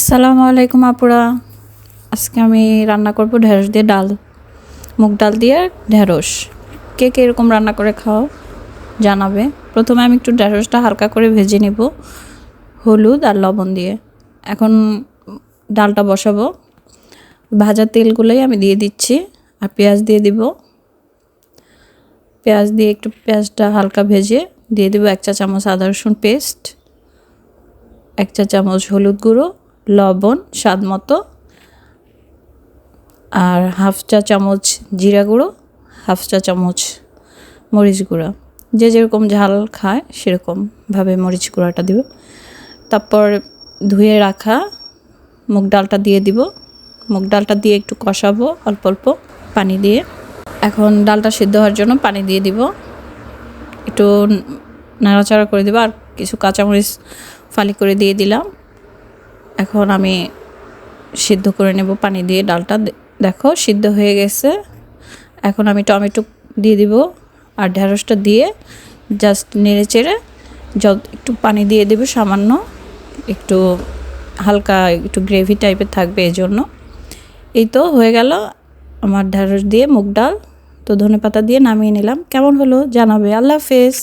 আসসালামু আলাইকুম আপুরা। আজকে আমি রান্না করব ঢেঁড়স দিয়ে ডাল। মুগ ডাল দিয়ে ঢেঁড়স। কে কে এরকম রান্না করে খাও জানাবে। প্রথমে আমি একটু ঢেঁড়সটা হালকা করে ভেজে নেব, হলুদ আর লবণ দিয়ে। এখন ডালটা বসাবো। ভাজা তেলগুলোই আমি দিয়ে দিচ্ছি আর পেঁয়াজ দিয়ে দিব। পেঁয়াজ দিয়ে একটু পেঁয়াজটা হালকা ভেজে দিয়ে দেবো এক চা চামচ আদা রসুন পেস্ট এক চা চামচ হলুদ গুঁড়ো লবণ, স্বাদ মতো। আর হাফ চা চামচ জিরা গুঁড়ো, হাফ চা চামচ মরিচ গুঁড়া। যে যেরকম ঝাল খায় সেরকমভাবে মরিচ গুঁড়াটা দিব। তারপর ধুয়ে রাখা মুগ ডালটা দিয়ে দিব। মুগ ডালটা দিয়ে একটু কষাবো অল্প অল্প পানি দিয়ে। এখন ডালটা সিদ্ধ হওয়ার জন্য পানি দিয়ে দিব। একটু নাড়াচাড়া করে দিব। আর কিছু কাঁচামরিচ ফালি করে দিয়ে দিলাম। এখন আমি সিদ্ধ করে নেব পানি দিয়ে ডালটা। দেখো, সিদ্ধ হয়ে গেছে। এখন আমি টমেটো দিয়ে দিব আর ঢেঁড়সটা দিয়ে জাস্ট নেড়ে চেড়ে যত একটু পানি দিয়ে দেবো সামান্য। একটু হালকা একটু গ্রেভি টাইপের থাকবে এই জন্য এই তো হয়ে গেল আমার ঢেঁড়স দিয়ে মুগ ডাল। তো ধনে পাতা দিয়ে নামিয়ে নিলাম। কেমন হলো জানাবে। আল্লাহ হাফেজ।